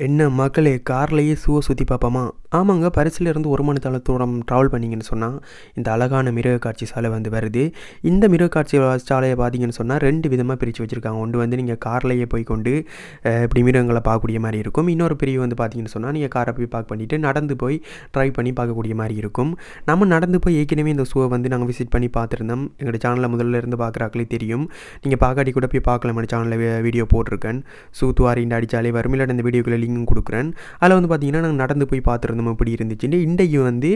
என்ன மக்களே கார்லேயே ஷூவை சுற்றி பார்ப்போமா ஆமாங்க பரிசிலிருந்து ஒரு மணி தளத்தூரம் ட்ராவல் பண்ணிங்கன்னு சொன்னால் இந்த அழகான மிருக காட்சி சாலை வந்து வருது. இந்த மிருக காட்சி சாலையை பார்த்தீங்கன்னு சொன்னால் ரெண்டு விதமாக பிரித்து வச்சுருக்காங்க. ஒன்று வந்து நீங்கள் கார்லேயே போய் கொண்டு இப்படி மிருகங்களை பார்க்கக்கூடிய மாதிரி இருக்கும். இன்னொரு பிரிவு வந்து பார்த்தீங்கன்னு சொன்னால் நீங்கள் காரை போய் பார்க் பண்ணிவிட்டு நடந்து போய் ட்ரைவ் பண்ணி பார்க்கக்கூடிய மாதிரி இருக்கும். நம்ம நடந்து போய் ஏற்கனவே இந்த ஷோவை வந்து நாங்கள் விசிட் பண்ணி பார்த்துருந்தோம். எங்களோட சேனலில் முதல்ல இருந்து பார்க்குறாக்களே தெரியும். நீங்கள் பார்க்காட்டி கூட போய் பார்க்கலாம். சேனலில் வீடியோ போட்டிருக்கேன். சூத்துவாரின் அடித்தாலே வரும் இல்லாட்டி அந்த வீடியோக்குள்ளே லிங்கும் கொடுக்குறேன். அதில் வந்து பார்த்தீங்கன்னா நாங்கள் நடந்து போய் பார்த்துருந்தோம். இப்படி இருந்துச்சு? இன்றைக்கு வந்து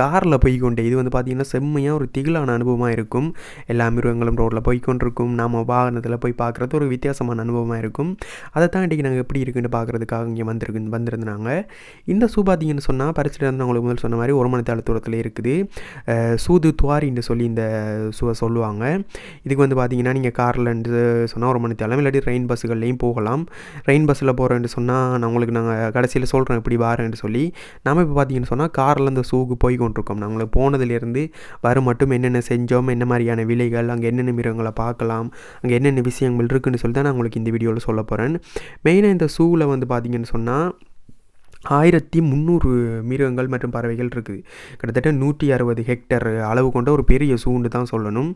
காரில் போய் கொண்டே இது வந்து பார்த்திங்கன்னா செம்மையாக ஒரு திகிலான அனுபவமாக இருக்கும். எல்லா மிருகங்களும் ரோட்டில் போய் கொண்டிருக்கும் நம்ம வாகனத்தில் போய் பார்க்குறது ஒரு வித்தியாசமான அனுபவமாக இருக்கும். அதை தான் இன்றைக்கி நாங்கள் எப்படி இருக்குன்னு பார்க்குறதுக்காக இங்கே வந்திருக்கு வந்திருந்தாங்க. இந்த ஷூ பார்த்திங்கன்னு சொன்னால் பரிசுட்டு வந்து உங்களுக்கு முதல் சொன்ன மாதிரி ஒரு மணி தேல தூரத்தில் இருக்குது. சூது துவாரின்னு சொல்லி இந்த ஷூவை சொல்லுவாங்க. இதுக்கு வந்து பார்த்தீங்கன்னா நீங்கள் கார்லன்னு சொன்னால் ஒரு மணி தேலம் இல்லாட்டி ரெயின் பஸ்ஸுகள்லேயும் போகலாம். ரெயின் பஸ்ஸில் போகிறேன்னு சொன்னால் நான் உங்களுக்கு நாங்கள் கடைசியில் சொல்கிறேன் இப்படி வாரேன்னு சொல்லி நம்ம இப்போ பார்த்தீங்கன்னு சொன்னால் காரில் இந்த சூக்கு போய் கொண்டிருக்கோம். நாங்கள் போனதுலேருந்து வர மட்டும் என்னென்ன செஞ்சோம் என்ன மாதிரியான விலைகள் அங்கே என்னென்ன மிருகங்களை பார்க்கலாம் அங்கே என்னென்ன விஷயங்கள் இருக்குதுன்னு சொல்லி தான் நான் உங்களுக்கு இந்த வீடியோவில் சொல்ல போகிறேன் மெயினாக இந்த ஷூவில் வந்து பார்த்தீங்கன்னு சொன்னால் ஆயிரத்தி முந்நூறு மிருகங்கள் மற்றும் பறவைகள் இருக்குது. கிட்டத்தட்ட நூற்றி அறுபது ஹெக்டர் அளவு கொண்ட ஒரு பெரிய சூன்னு தான் சொல்லணும்.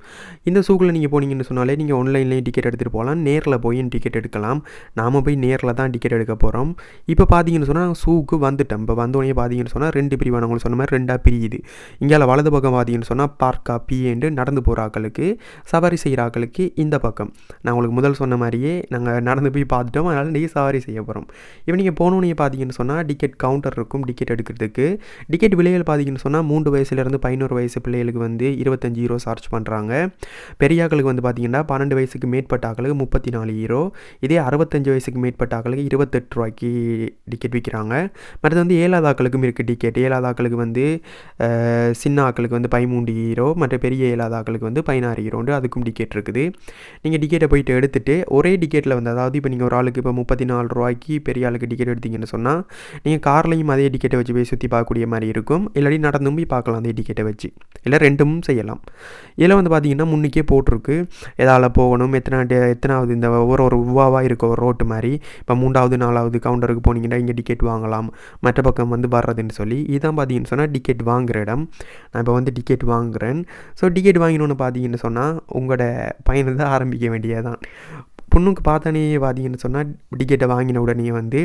இந்த சூக்கில் நீங்கள் போனீங்கன்னு சொன்னாலே நீங்கள் ஆன்லைன்லேயும் டிக்கெட் எடுத்துகிட்டு போகலாம். நேரில் போய் டிக்கெட் எடுக்கலாம். நாம் போய் நேரில் தான் டிக்கெட் எடுக்க போகிறோம் இப்போ பார்த்தீங்கன்னு சொன்னால் சூக்கு வந்துட்டோம் இப்போ வந்தோடனே பார்த்தீங்கன்னு சொன்னால் ரெண்டு பிரிவான உங்களுக்கு சொன்ன மாதிரி ரெண்டாக பிரியுது. இங்கே வலது பக்கம் பார்த்தீங்கன்னு சொன்னால் பார்க்கா பிஏண்டு ah, நடந்து போகிற ஆக்களுக்கு சவாரி செய்கிற ஆக்களுக்கு இந்த பக்கம். நான் உங்களுக்கு முதல் சொன்ன மாதிரியே நாங்கள் நடந்து போய் பார்த்துட்டோம். அதனால் நீங்கள் சவாரி செய்ய போகிறோம் இப்போ நீங்கள் போனோன்னே பார்த்தீங்கன்னு சொன்னால் டிக்கெட் கவுண்டர் இருக்கும் டிக்கெட் எடுக்கிறதுக்கு. டிக்கெட் விலைகள் பார்த்தீங்கன்னு சொன்னால் மூன்று வயசுலேருந்து பதினோரு வயசு பிள்ளைகளுக்கு வந்து இருபத்தஞ்சி ஹீரோ சார்ஜ் பண்ணுறாங்க பெரியாக்களுக்கு வந்து பார்த்தீங்கன்னா பன்னெண்டு வயசுக்கு மேற்பட்ட ஆக்களுக்கு முப்பத்தி நாலு ஹீரோ இதே அறுபத்தஞ்சு வயசுக்கு மேற்பட்ட ஆக்களுக்கு இருபத்தெட்டு ரூபாய்க்கு டிக்கெட் விற்கிறாங்க மற்றது வந்து ஏழாவது ஆக்களுக்கும் இருக்குது டிக்கெட். ஏழாவது ஆக்களுக்கு வந்து சின்ன ஆக்களுக்கு வந்து பதிமூன்று ஹீரோ மற்ற பெரிய ஏழாவது ஆக்களுக்கு வந்து பதினாறு ஹீரோண்டு அதுக்கும் டிக்கெட் இருக்குது. நீங்கள் டிக்கெட்டை போயிட்டு எடுத்துகிட்டு ஒரே டிக்கெட்டில் வந்து அதாவது இப்போ நீங்கள் ஒரு ஆளுக்கு இப்போ முப்பத்தி நாலு ரூபாய்க்கு பெரிய ஆளுக்கு டிக்கெட் எடுத்தீங்கன்னு சொன்னால் நீங்கள் கார்லேயும் அதே டிக்கெட்டை வச்சு போய் சுற்றி பார்க்கக்கூடிய மாதிரி இருக்கும். இல்லாட்டி நடந்தும் போய் பார்க்கலாம் அதே டிக்கெட்டை வச்சு. இல்லை ரெண்டும் செய்யலாம். இதில் வந்து பார்த்தீங்கன்னா முன்னுக்கே போட்டிருக்கு. எதால் போகணும். எத்தனை எத்தனாவது இந்த ஒவ்வொரு ஒரு உவாவாக இருக்க ஒரு ரோட்டு மாதிரி. இப்போ மூன்றாவது நாலாவது கவுண்டருக்கு போனீங்கன்னா இங்கே டிக்கெட் வாங்கலாம். மற்ற பக்கம் வந்து வர்றதுன்னு சொல்லி. இதான் பார்த்தீங்கன்னு சொன்னால் டிக்கெட் வாங்குற இடம். நான் இப்போ வந்து டிக்கெட் வாங்குறேன். ஸோ டிக்கெட் வாங்கினோன்னு பார்த்தீங்கன்னு சொன்னால் உங்களோட பயணத்தை ஆரம்பிக்க வேண்டியதான் பொண்ணுக்கு பார்த்தானே பார்த்தீங்கன்னு சொன்னால் டிக்கெட்டை வாங்கின உடனே வந்து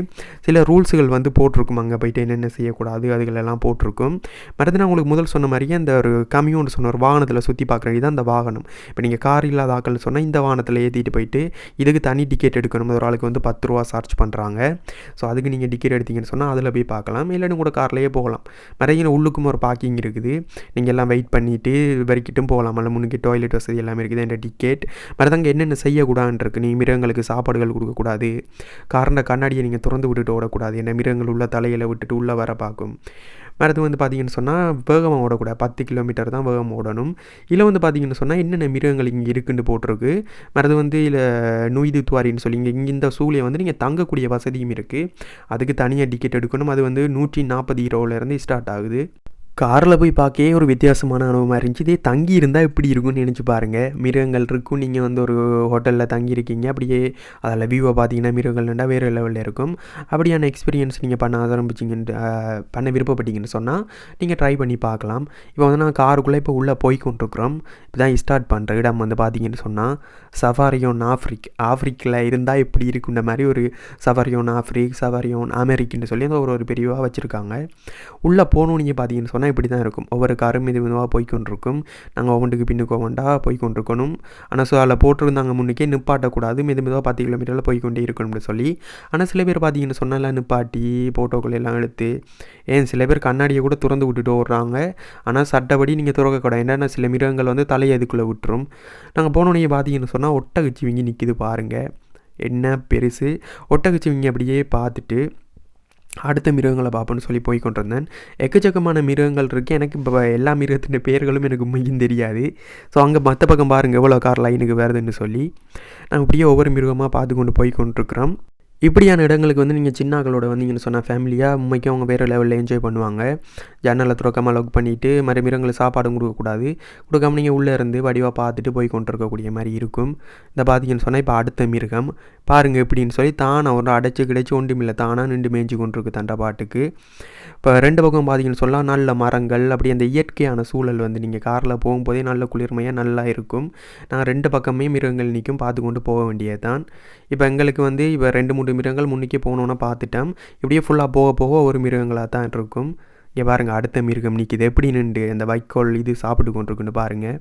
சில ரூல்ஸுகள் வந்து போட்டிருக்கும். அங்கே போயிட்டு என்னென்ன செய்யக்கூடாது அதுகளெல்லாம் போட்டிருக்கும். மறுத்து நான் உங்களுக்கு முதல் சொன்ன மாதிரியே அந்த ஒரு கம்யூன்னு சொன்ன ஒரு வாகனத்தில் சுற்றி பார்க்குறது தான் அந்த வாகனம். இப்போ நீங்கள் கார் இல்லாத ஆக்கள்னு சொன்னால் இந்த வாகனத்தில் ஏற்றிட்டு போயிட்டு இதுக்கு தனி டிக்கெட் எடுக்கணும். ஒரு ஆளுக்கு வந்து பத்து ரூபா சார்ஜ் பண்ணுறாங்க ஸோ அதுக்கு நீங்கள் டிக்கெட் எடுத்தீங்கன்னு சொன்னால் அதில் போய் பார்க்கலாம். இல்லைன்னு கூட கார்லேயே போகலாம். நிறைய உள்ளுக்கும் ஒரு பார்க்கிங் இருக்குது. நீங்கள் எல்லாம் வெயிட் பண்ணிவிட்டு வரைக்கிட்டும் போகலாம். அல்ல முன்னுக்கு டாய்லெட் வசதி எல்லாமே இருக்குது. என்ற டிக்கெட் மறுதாங்க என்னென்ன செய்யக்கூடாதுன்னு இருக்கு. நீ மிருகங்களுக்கு சாப்பாடுகள் கொடுக்கக்கூடாது. காரண கண்ணாடியை நீங்கள் திறந்து விட்டுட்டு ஓடக்கூடாது. என்ன மிருகங்கள் உள்ள தலையில் விட்டுட்டு உள்ளே வர பார்க்கும். மறுத்து வந்து பார்த்தீங்கன்னு சொன்னால் வேகமாக ஓடக்கூடாது. பத்து கிலோமீட்டர் தான் வேகம் ஓடணும். இல்லை வந்து பார்த்தீங்கன்னு சொன்னால் என்னென்ன மிருகங்கள் இங்கே இருக்குன்னு போட்டிருக்கு. மறுது வந்து இல்லை நுய்து துவாரின்னு சொல்லி இங்கே இங்கே இந்த சூழலை வந்து நீங்கள் தங்கக்கூடிய வசதியும் இருக்குது அதுக்கு தனியாக டிக்கெட் எடுக்கணும். அது வந்து நூற்றி நாற்பது ஹீரோவிலேருந்து ஸ்டார்ட் ஆகுது. காரில் போய் பார்க்கவே ஒரு வித்தியாசமான அனுபவமாக இருந்துச்சு. இதே தங்கி இருந்தால் எப்படி இருக்கும்னு நினச்சி பாருங்கள் மிருகங்கள் இருக்கும். நீங்கள் வந்து ஒரு ஹோட்டலில் தங்கியிருக்கீங்க அப்படியே அதில் வியூவை பார்த்தீங்கன்னா மிருகங்கள்னா வேறு லெவலில் இருக்கும். அப்படியான எக்ஸ்பீரியன்ஸ் நீங்கள் பண்ண ஆரம்பிச்சிங்கன்னு பண்ண விருப்பப்பட்டீங்கன்னு சொன்னால் நீங்கள் ட்ரை பண்ணி பார்க்கலாம். இப்போ வந்து நான் காருக்குள்ளே இப்போ உள்ளே போய் கொண்டிருக்கிறோம். இப்போ தான் ஸ்டார்ட் பண்ணுற இடம் வந்து பார்த்தீங்கன்னு சொன்னால் சஃபாரியோன் ஆஃப்ரிக் ஆஃப்ரிக்கில் இருந்தால் இப்படி இருக்குன்ற மாதிரி ஒரு சஃபாரியோன் ஆஃப்ரிக் சஃபாரியோன் அமெரிக்குன்னு சொல்லி அந்த ஒரு ஒரு பிரிவாக வச்சுருக்காங்க. உள்ளே போகணும் நீங்கள் பார்த்தீங்கன்னு சொன்னால் இப்படி தான் இருக்கும். ஒவ்வொரு காரும் இது மெதுவாக போய்க்கொண்டிருக்கும். நாங்கள் ஒவ்வொன்றுக்கு பின்னுக்கு ஒவ்வொன்றா போய்க்கொண்டிருக்கணும். ஆனால் ஸோ அதில் போட்டிருந்தாங்க முன்னுக்கே நிப்பாட்டக்கூடாது. மெது மெதுவாக பத்து கிலோமீட்டரில் போய்க்கொண்டே இருக்கணும்னு சொல்லி. ஆனால் சில பேர் பார்த்தீங்கன்னு சொன்னால் நிப்பாட்டி போட்டோக்கள் எல்லாம் எடுத்து ஏன் சில பேர் கண்ணாடியை கூட திறந்து விட்டுட்டு ஓடுறாங்க. ஆனால் சட்டப்படி நீங்கள் திறக்கக்கூடாது. ஏன்னா சில மிருகங்கள் வந்து தலையை அதுக்குள்ளே விட்டுரும். நாங்கள் போனோடனே பார்த்தீங்கன்னு சொன்னால் ஒட்டகச்சி ஒட்டகச்சிவிங்கி நிற்கிது பாருங்கள் என்ன பெருசு. ஒட்டகச்சி ஒட்டகச்சிவிங்கி அப்படியே பார்த்துட்டு அடுத்த மிருகங்களை பார்ப்போன்னு சொல்லி போய் கொண்டிருந்தேன். எக்கச்சக்கமான மிருகங்கள் இருக்குது எனக்கு இப்போ எல்லா மிருகத்தின் பேர்களும் எனக்கு உண்மையும் தெரியாது. ஸோ அங்கே மற்ற பக்கம் பாருங்கள் எவ்வளோ கார் லைனுக்கு வருதுன்னு சொல்லி. நாங்கள் இப்படியே ஒவ்வொரு மிருகமாக பார்த்து கொண்டு போய் கொண்டிருக்கிறோம். இப்படியான இடங்களுக்கு வந்து நீங்கள் சின்னாக்களோட வந்தீங்கன்னு சொன்னால் ஃபேமிலியாக உண்மைக்கும் அவங்க வேறு லெவலில் என்ஜாய் பண்ணுவாங்க. ஜன்னலை துறக்காமல் லவ் பண்ணிவிட்டு மறு மிருகங்களுக்கு சாப்பாடும் கொடுக்கக்கூடாது கொடுக்காம நீங்கள் உள்ளே இருந்து வடிவாக பார்த்துட்டு போய் கொண்டிருக்கக்கூடிய மாதிரி இருக்கும். இந்த பார்த்தீங்கன்னு சொன்னால் இப்போ அடுத்த மிருகம். பாருங்கள் எப்படின்னு சொல்லி தானே ஒரு அடைச்சி கிடைச்சி ஒன்றும் இல்லை தானாக நின்று மேய்ஞ்சி கொண்டிருக்கு தண்டை பாட்டுக்கு. இப்போ ரெண்டு பக்கம் பார்த்தீங்கன்னு சொன்னால் நல்ல மரங்கள் அப்படி அந்த இயற்கையான சூழல் வந்து நீங்கள் காரில் போகும்போதே நல்ல குளிர்மையாக நல்லா இருக்கும். நாங்கள் ரெண்டு பக்கமே மிருகங்கள் நிற்கும் பார்த்து கொண்டு போக வேண்டியது தான் இப்போ எங்களுக்கு வந்து இப்போ ரெண்டு மூணு மிருகங்கள் முன்னுக்கே போகணுன்னு பார்த்துட்டோம் இப்படியே ஃபுல்லாக போக போக ஒரு மிருகங்களாக தான் இருக்கும். இங்கே பாருங்கள் அடுத்த மிருகம் நிற்கிது எப்படி நின்று அந்த வைக்கோல் இது சாப்பிட்டு கொண்டிருக்குன்னு பாருங்கள்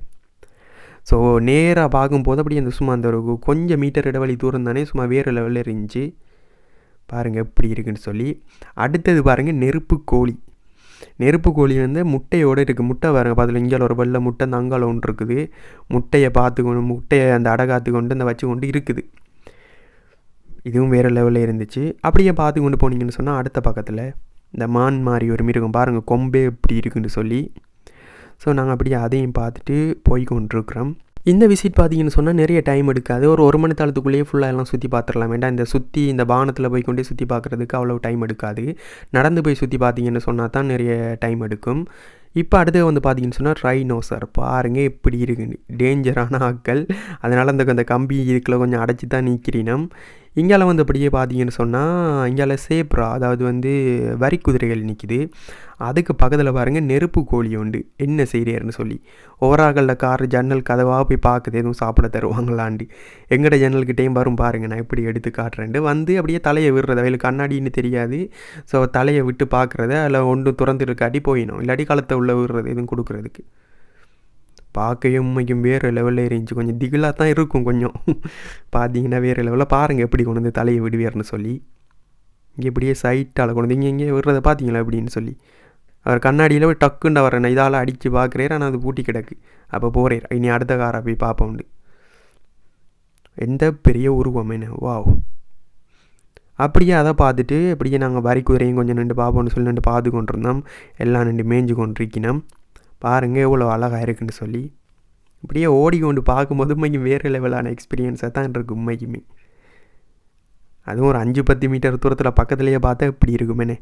ஸோ நேராக பார்க்கும்போது அப்படியே அந்த சும்மா அந்த ஒரு கொஞ்சம் மீட்டர் இடைவெளி தூரம் தானே சும்மா வேறு லெவலில் இருந்துச்சு. பாருங்கள் எப்படி இருக்குன்னு சொல்லி. அடுத்தது பாருங்கள் நெருப்பு கோழி. நெருப்பு கோழி வந்து முட்டையோடு இருக்குது முட்டை பாருங்க பார்த்துல இங்கே ஒரு வெள்ளை முட்டை அந்த அங்கால ஒன்று இருக்குது. முட்டையை பார்த்து கொண்டு முட்டையை அந்த அடகாத்து கொண்டு அந்த வச்சு கொண்டு இருக்குது. இதுவும் வேறு லெவலில் இருந்துச்சு. அப்படியே பார்த்து கொண்டு போனீங்கன்னு சொன்னால் அடுத்த பக்கத்தில் இந்த மான் மாதிரி ஒரு மிருகம் பாருங்கள் கொம்பே இப்படி இருக்குன்னு சொல்லி. ஸோ நாங்கள் அப்படியே அதையும் பார்த்துட்டு போய் கொண்டிருக்கிறோம். இந்த விசிட் பார்த்தீங்கன்னு சொன்னால் நிறைய டைம் எடுக்காது. ஒரு ஒரு மணி தாளத்துக்குள்ளேயே ஃபுல்லாக எல்லாம் சுற்றி பார்த்துடலாம். வேண்டாம் இந்த சுற்றி இந்த பானத்தில் போய் கொண்டே சுற்றி பார்க்குறதுக்கு அவ்வளோ டைம் எடுக்காது. நடந்து போய் சுற்றி பார்த்தீங்கன்னு சொன்னால் தான் நிறைய டைம் எடுக்கும். இப்போ அடுத்து வந்து பார்த்தீங்கன்னு சொன்னால் ரைனோசர் பாருங்க எப்படி இருக்குன்னு டேஞ்சரான ஆட்கள். அதனால் அந்த அந்த கம்பி இதுக்குள்ள கொஞ்சம் அடைச்சி தான் நிற்கிறீனம் இங்கால வந்து அப்படியே பார்த்தீங்கன்னு சொன்னால் இங்கால சேப்ரா அதாவது வந்து வரி குதிரைகள் நிற்கிது அதுக்கு பக்கத்தில் பாருங்கள் நெருப்பு கோழி உண்டு. என்ன செய்கிறாருன்னு சொல்லி. ஓவராகளில் கார் ஜன்னல் கதவாக போய் பார்க்குது. எதுவும் சாப்பிட தருவாங்களாண்டு எங்கட ஜன்னல்கிட்டேயும் வரும் பாருங்கள் நான் எப்படி எடுத்து காட்டுறேன்ட்டு. வந்து அப்படியே தலையை விடுறது? அவளுக்கு கண்ணாடின்னு தெரியாது. ஸோ தலையை விட்டு பார்க்குறத அதில் ஒன்று திறந்துருக்காட்டி போயிடும். இல்லாட்டி காலத்தை உள்ளே விடுறது எதுவும் கொடுக்குறதுக்கு. பார்க்கவே உண்மைக்கும் வேறு லெவலில் இருந்துச்சு கொஞ்சம் திகிலாக தான் இருக்கும் கொஞ்சம். பார்த்தீங்கன்னா வேறு லெவலில் பாருங்கள் எப்படி கொண்டு வந்து தலையை விடுவியார்னு சொல்லி. இங்கே இப்படியே சைட்டால் கொண்டு வந்து இங்கே இங்கே விடுறத பார்த்தீங்களா அப்படின்னு சொல்லி. அவர் கண்ணாடியில் போய் டக்குன்னு அவரை இதால் அடித்து பார்க்குறேன் ஆனால் அது பூட்டி கிடக்கு. அப்போ போகிறேன் இனி அடுத்த காரை போய் பார்ப்போம் எந்த பெரிய உருவம் என்ன? வாவ் அப்படியே அதை பார்த்துட்டு அப்படியே நாங்கள் வரி குதிரையும் கொஞ்சம் நின்று பார்ப்போம்னு சொல்லி நின்று பார்த்து கொண்டிருந்தோம். எல்லாம் நின்று மேய்ஞ்சு கொண்டிருக்கணும் பாருங்கள் எவ்வளோ அழகாக இருக்குன்னு சொல்லி. இப்படியே ஓடி கொண்டு பார்க்கும்போது உண்மைக்கும் வேறு லெவலான எக்ஸ்பீரியன்ஸாக தான் இருக்குது உண்மைக்குமே. அதுவும் ஒரு அஞ்சு பத்து மீட்டர் தூரத்தில் பக்கத்துலேயே பார்த்தா இப்படி இருக்குமேனே.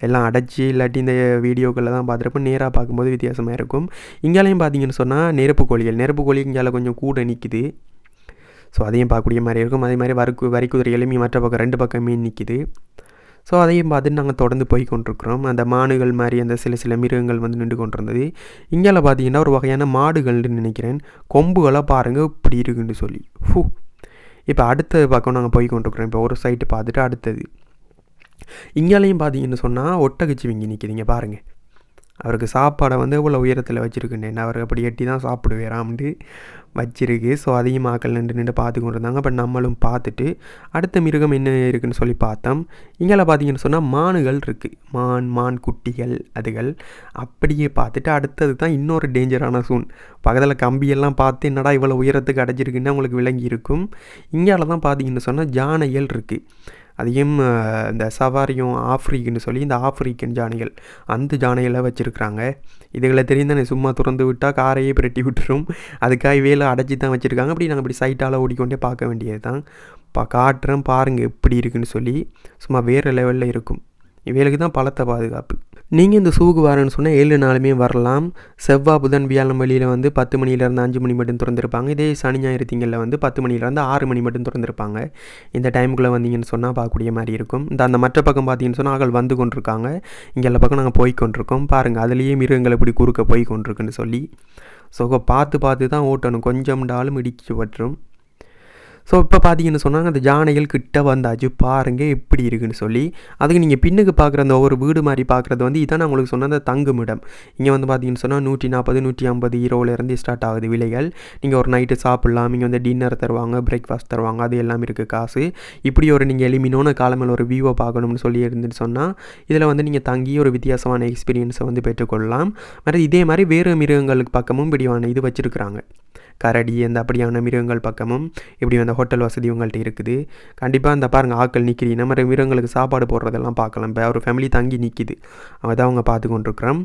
எல்லாம் அடைச்சி இல்லாட்டி இந்த வீடியோக்களில் தான் பார்த்துருப்ப நேராக பார்க்கும்போது வித்தியாசமாக இருக்கும். இங்கேலையும் பார்த்தீங்கன்னு சொன்னால் நெருப்பு கோழிகள். நெருப்பு கோழி இங்கால கொஞ்சம் கூட நிற்கிது ஸோ அதையும் பார்க்கக்கூடிய மாதிரி இருக்கும். அதே மாதிரி வருக்கு வரி குதிரைகளுமே மற்ற பக்கம் ரெண்டு பக்கமே நிற்கிது ஸோ அதையும் பார்த்துட்டு நாங்கள் தொடர்ந்து போய் கொண்டிருக்கிறோம். அந்த மானுகள் மாதிரி அந்த சில சில மிருகங்கள் வந்து நின்று கொண்டிருந்தது. இங்கேயில் பார்த்தீங்கன்னா ஒரு வகையான மாடுகள்னு நினைக்கிறேன். கொம்புகளாக பாருங்கள் இப்படி இருக்குன்னு சொல்லி. ஃபூ. இப்போ அடுத்த பக்கம் நாங்கள் போய் கொண்டிருக்கிறோம். இப்போ ஒரு சைட்டு பார்த்துட்டு அடுத்தது. இங்கேலையும் பார்த்தீங்கன்னு சொன்னால் ஒட்டகச்சிவிங்கி நிற்கிதுங்க பாருங்கள் அவருக்கு சாப்பாடை வந்து இவ்வளோ உயரத்தில் வச்சுருக்குன்னு. அவர் அப்படி எட்டி தான் சாப்பிடுவேராம்ட்டு வச்சிருக்கு. ஸோ அதையும் ஆக்கள் நின்று நின்று பார்த்து கொண்டு இருந்தாங்க அப்போ நம்மளும் பார்த்துட்டு அடுத்த மிருகம் என்ன இருக்குன்னு சொல்லி பார்த்தோம். இங்கே பார்த்தீங்கன்னு சொன்னால் மானுகள் இருக்குது மான் மான் குட்டிகள் அதுகள். அப்படியே பார்த்துட்டு அடுத்தது தான் இன்னொரு டேஞ்சரான சூன். பக்கத்தில் கம்பியெல்லாம் பார்த்து என்னடா இவ்வளோ உயரத்துக்கு அடைச்சிருக்குன்னு அவங்களுக்கு விளங்கி இருக்கும் இங்கால தான் பார்த்தீங்கன்னு சொன்னால் ஜானைகள் இருக்குது அதையும் இந்த சவாரியும் ஆஃப்ரிக்குன்னு சொல்லி இந்த ஆஃப்ரிக்கன் ஜானைகள் அந்த ஜானைகளை வச்சுருக்குறாங்க. இதுகளை தெரிந்தானே சும்மா திறந்து விட்டால் காரையே பிரட்டி விட்டுரும். அதுக்காக வேலை அடைச்சி தான் வச்சுருக்காங்க. அப்படி நாங்கள் இப்படி சைட்டால் ஓடிக்கொண்டே பார்க்க வேண்டியது தான் பா காட்டுறேன் பாருங்கள் எப்படி இருக்குன்னு சொல்லி சும்மா வேறு லெவலில் இருக்கும். இவைகளுக்கு தான் பலத்த பாதுகாப்பு. நீங்கள் இந்த சூக்கு வரேன்னு சொன்னால் ஏழு நாளுமே வரலாம். செவ்வாய் புதன் வியாழன் வெளியில் வந்து பத்து மணிலேருந்து அஞ்சு மணி மட்டும் திறந்துருப்பாங்க. இதே சனி ஞாயிறு திங்களில் வந்து பத்து மணிலேருந்து ஆறு மணி மட்டும் திறந்துருப்பாங்க. இந்த டைமுக்குள்ளே வந்தீங்கன்னு சொன்னால் பார்க்கக்கூடிய மாதிரி இருக்கும். இந்த அந்த மற்ற பக்கம் பார்த்தீங்கன்னு சொன்னால் ஆகள் வந்து கொண்டிருக்காங்க. இங்கே எல்லா பக்கம் நாங்கள் போய் கொண்டிருக்கோம். பாருங்கள் அதுலேயே மிருகங்கள் இப்படி குறுக்க போய் கொண்டிருக்குன்னு சொல்லி. ஸோ பார்த்து பார்த்து தான் ஓட்டணும். கொஞ்சம் டாலும் இடிச்சு பற்றும். ஸோ இப்போ பார்த்தீங்கன்னு சொன்னாங்க அந்த ஜானைகள் கிட்ட வந்தாச்சு பாருங்க எப்படி இருக்குன்னு சொல்லி. அதுக்கு நீங்கள் பின்னுக்கு பார்க்குற அந்த ஒவ்வொரு வீடு மாதிரி பார்க்குறது வந்து இதான் நான் உங்களுக்கு சொன்ன அந்த தங்குமிடம். இங்கே வந்து பார்த்தீங்கன்னு சொன்னால் நூற்றி நாற்பது நூற்றி ஐம்பது ஈரோவிலேருந்து ஸ்டார்ட் ஆகுது விலைகள். நீங்கள் ஒரு நைட்டு சாப்பிட்லாம் இங்கே வந்து டின்னர் தருவாங்க பிரேக்ஃபாஸ்ட் தருவாங்க அது எல்லாம் இருக்குது காசு. இப்படி ஒரு நீங்கள் எளிமினோன காலமில் ஒரு வியூவை பார்க்கணும்னு சொல்லி இருந்துன்னு சொன்னால் இதில் வந்து நீங்கள் தங்கி ஒரு வித்தியாசமான எக்ஸ்பீரியன்ஸை வந்து பெற்றுக்கொள்ளலாம். மாதிரி இதே மாதிரி வேறு மிருகங்களுக்கு பக்கமும் இப்படியான இது வச்சுருக்குறாங்க. கரடி அந்த அப்படியான மிருகங்கள் பக்கமும் இப்படி வந்து ஹோட்டல் வசதி உங்கள்கிட்ட இருக்குது. கண்டிப்பாக அந்த பாருங்கள் ஆட்கள் நிற்கிறீங்க நம்ம மிருகங்களுக்கு சாப்பாடு போடுறதெல்லாம் பார்க்கலாம். இப்போ ஒரு ஃபேமிலி தங்கி நிற்கிது அதை அவங்க பார்த்து கொண்டிருக்கிறோம்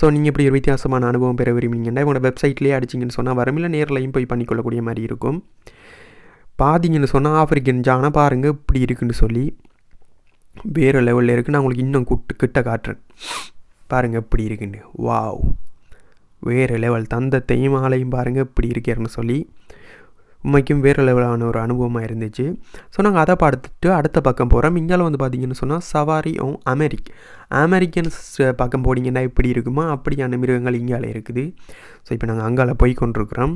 ஸோ நீங்கள் இப்படி ஒரு வித்தியாசமான அனுபவம் பெற விரும்புனீங்கன்னா உங்களோட வெப்சைட்லேயே அடிச்சிங்கன்னு சொன்னால் வரும் இல்லை நேர்லையும் போய் பண்ணிக்கொள்ளக்கூடிய மாதிரி இருக்கும். பார்த்தீங்கன்னு சொன்னால் ஆஃப்ரிக்கன் ஜானை பாருங்கள் இப்படி இருக்குன்னு சொல்லி வேறு லெவலில் இருக்குது நான் உங்களுக்கு இன்னும் குட்டு கிட்ட காட்டுறேன். பாருங்கள் இப்படி இருக்குன்னு. வாவ் வேறு லெவல் தந்தத்தையும் ஆலையும் பாருங்கள் இப்படி இருக்கேன்னு சொல்லி உண்மைக்கும் வேறு லெவலான ஒரு அனுபவமாக இருந்துச்சு. ஸோ நாங்கள் அதை பார்த்துட்டு அடுத்த பக்கம் போகிறோம் இங்கால வந்து பார்த்தீங்கன்னு சொன்னால் சவாரி ஓ அமெரிக் அமெரிக்கன்ஸ் பக்கம் போனீங்கன்னா எப்படி இருக்குமோ? அப்படியான மிருகங்கள் இங்கால இருக்குது. ஸோ இப்போ நாங்கள் அங்கால போய் கொண்டிருக்கிறோம்.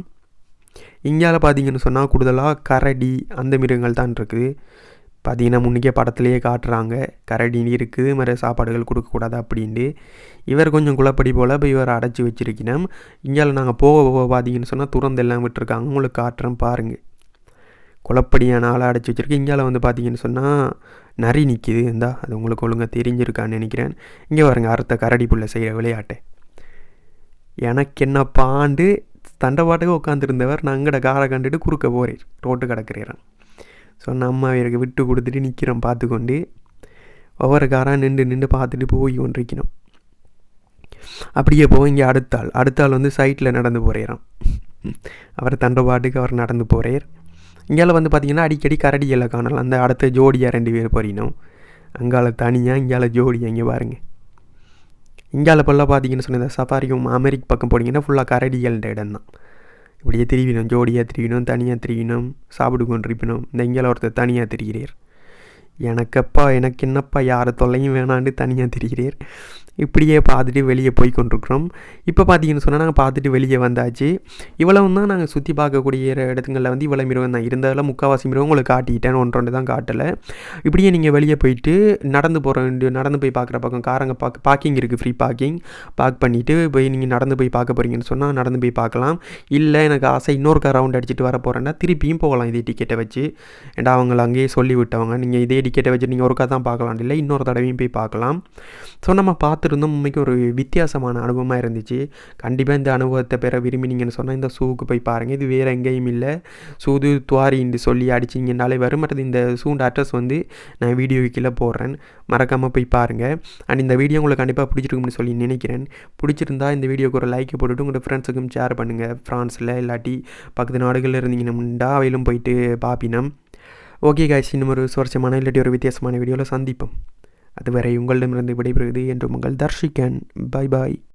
இங்கால பார்த்தீங்கன்னு சொன்னால் கூடுதலாக கரடி அந்த மிருகங்கள் தான் இருக்குது. பார்த்தீங்கன்னா முன்னிக்கே படத்துலேயே காட்டுறாங்க. கரடி இருக்குது மாதிரி சாப்பாடுகள் கொடுக்கக்கூடாது அப்படின்ட்டு. இவர் கொஞ்சம் குழப்படி போல் இப்போ இவர் அடைச்சி வச்சுருக்கணும். இங்கால நாங்கள் போக போக பார்த்தீங்கன்னு சொன்னால் துறந்து எல்லாம் விட்டுருக்காங்க. உங்களுக்கு காட்டுறேன் பாருங்கள் குழப்படியான ஆளை அடைச்சி வச்சுருக்கேன் இங்கால வந்து பார்த்தீங்கன்னு சொன்னால் நரி நிற்கிது இருந்தா அது உங்களுக்கு ஒழுங்காக தெரிஞ்சிருக்கான்னு நினைக்கிறேன். இங்கே பாருங்க அறுத்த கரடி புள்ள செய்கிற விளையாட்டை. எனக்கு என்ன பாண்டு தண்டை உட்காந்துருந்தவர் நான் அங்கட காரை கண்டுட்டு குறுக்க போகிறேன் ரோட்டு கிடக்கிறேன் ஸோ நம்ம அவருக்கு விட்டு கொடுத்துட்டு நிற்கிறோம் பார்த்துக்கொண்டு. ஒவ்வொரு காராக நின்று நின்று பார்த்துட்டு போய் கொண்டிருக்கணும் அப்படியே போய் இங்கே அடுத்த ஆள் அடுத்த ஆள் வந்து சைட்டில் நடந்து போகிறான் அவர் தண்டை பாட்டுக்கு அவர் நடந்து போகிறார் இங்கால வந்து பார்த்திங்கன்னா அடிக்கடி கரடிகளை காணலாம். அந்த அடுத்த ஜோடியாக ரெண்டு பேர் போறினோம் அங்கால தனியாக இங்கால ஜோடியாக இங்கே பாருங்கள் இங்கால ஃபுல்லாக பார்த்தீங்கன்னு சொன்ன சஃபாரிக்கும் அமெரிக்க பக்கம் போனீங்கன்னா ஃபுல்லாக கரடிகள்ன்ற இடம் தான் இப்படியே திரிவினோம் ஜோடியாக திரிவினோம் தனியாக திரிவினோம் சாப்பிடு கொண்டிருப்பினோம் இந்த இங்கே ஒருத்தர் தனியாக திரிகிறீர். எனக்கப்பா எனக்கு என்னப்பா யாரை தொல்லையும் வேணான்னு தனியாக திரிகிறீர். இப்படியே பார்த்துட்டு வெளியே போய் கொண்டிருக்கிறோம். இப்போ பார்த்தீங்கன்னு சொன்னால் நாங்கள் பார்த்துட்டு வெளியே வந்தாச்சு. இவ்வளவு தான் நாங்கள் சுற்றி பார்க்கக்கூடிய இடத்துங்களில் வந்து இவ்வளோ மிருகம் தான் இருந்ததில் முக்கால்வாசி மிருகம் உங்களுக்கு காட்டிட்டேன். ஒன்று ரெண்டு தான் காட்டலை. இப்படியே நீங்கள் வெளியே போயிட்டு நடந்து போகிற வேண்டிய நடந்து போய் பார்க்குற பக்கம் காரங்க பார்க்க பார்க்கிங் இருக்குது ஃப்ரீ பார்க்கிங் பார்க் பண்ணிவிட்டு போய் நீங்கள் நடந்து போய் பார்க்க போகிறீங்கன்னு சொன்னால் நடந்து போய் பார்க்கலாம். இல்லை எனக்கு ஆசை இன்னொரு கார் ரவுண்ட் அடிச்சுட்டு வர போகிறேன்னா திருப்பியும் போகலாம். இதே டிக்கெட்டை வச்சு. ஏன்டா அவங்கள அங்கேயே சொல்லி விட்டவங்க நீங்கள் இதே டிக்கெட்டை வச்சு நீங்கள் ஒருக்கா தான் பார்க்கலாம். இல்லை இன்னொரு தடவையும் போய் பார்க்கலாம். ஸோ நம்ம பார்த்துருந்தோம் உண்மைக்கு ஒரு வித்தியாசமான அனுபவமாக இருந்துச்சு. கண்டிப்பாக இந்த அனுபவத்தை பெற விரும்பினீங்கன்னு சொன்னால் இந்த ஷூவுக்கு போய் பாருங்கள் இது வேறு எங்கேயும் இல்லை. சூது துவாரின்னு சொல்லி அடிச்சிங்கனாலே வரும் மற்றது இந்த சூண்ட் அட்ரஸ் வந்து நான் வீடியோ கீழே போடுறேன். மறக்காமல் போய் பாருங்கள் அண்ட் இந்த வீடியோ உங்களுக்கு கண்டிப்பாக பிடிச்சிருக்கும்னு சொல்லி நினைக்கிறேன். பிடிச்சிருந்தா இந்த வீடியோக்கு ஒரு லைக் போட்டுட்டு உங்களோட ஃப்ரெண்ட்ஸுக்கும் ஷேர் பண்ணுங்கள் ஃப்ரான்ஸில் இல்லாட்டி பக்கத்து நாடுகளில் இருந்தீங்கன்னா அவையிலும் போயிட்டு பாப்பினம். ஓகே காய்ஸ் இன்னும் ஒரு சுவாரஸ்யமான இல்லாட்டி ஒரு வித்தியாசமான வீடியோவில் சந்திப்போம். அதுவரை உங்களிடமிருந்து விடைபெறுவது என்று உங்கள் தர்ஷிகன். பாய் பாய்